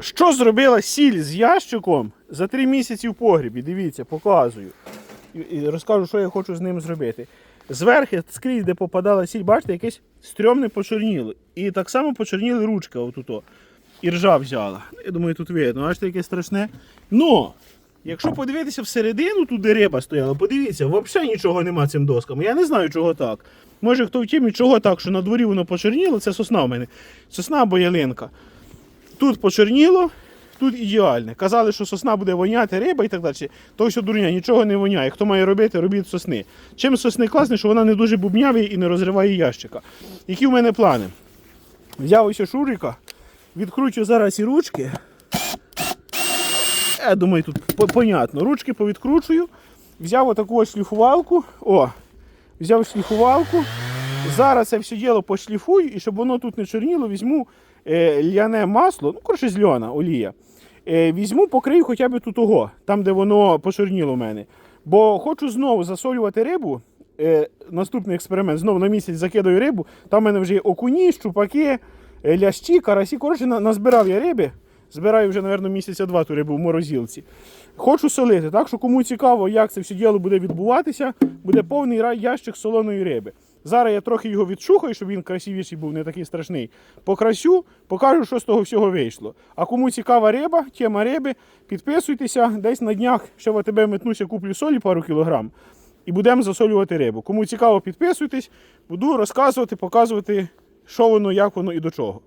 Що зробила сіль з ящиком за три місяці в погрібі? Дивіться, показую. І, розкажу, що я хочу з ним зробити. Зверху, скрізь, де попадала сіль, бачите, якесь стрьомне почорніло. І так само почорніли ручки отуто. І ржа взяла. Я думаю, тут видно, бачите, яке страшне. Ну, якщо подивитися всередину, тут де риба стояла, подивіться, взагалі нічого нема цим доскам. Я не знаю, чого так. Може хто в тімі, чого так, що на дворі воно почорніло, це сосна в мене. Сосна або ялинка. Тут почорніло, тут ідеальне. Казали, що сосна буде воняти, риба і так далі. То все дурня, нічого не воняє. Хто має робити, робіть сосни. Чим сосни класне, що вона не дуже бубнявий і не розриває ящика. Які в мене плани? Взяв ось шурика, відкручу зараз і ручки. Я думаю, тут понятно. Ручки повідкручую. Взяв отаку ось шліфувалку. О, взяв шліфувалку. Зараз це все діло пошліфую, і щоб воно тут не чорніло, візьму е, ляне масло, ну, коротше, з льона, олія. Е, візьму, покрию хоча б тут того, там, де воно почорніло в мене. Бо хочу знову засолювати рибу. Е, наступний експеримент. Знову на місяць закидаю рибу. Там в мене вже є окуні, щупаки, е, лящі, карасі. Коротше, на- назбирав я риби. Збираю вже, мабуть, місяця два ту рибу в морозилці. Хочу солити, так що кому цікаво, як це все діло буде відбуватися, буде повний ящик солоної риби. Зараз я трохи його відшухаю, щоб він красивіший був, не такий страшний. Покрасю, покажу, що з того всього вийшло. А кому цікава риба, тема риби, підписуйтеся. Десь на днях ще в АТБ метнуся, куплю солі пару кілограм і будемо засолювати рибу. Кому цікаво, підписуйтесь, буду розказувати, показувати, що воно, як воно і до чого.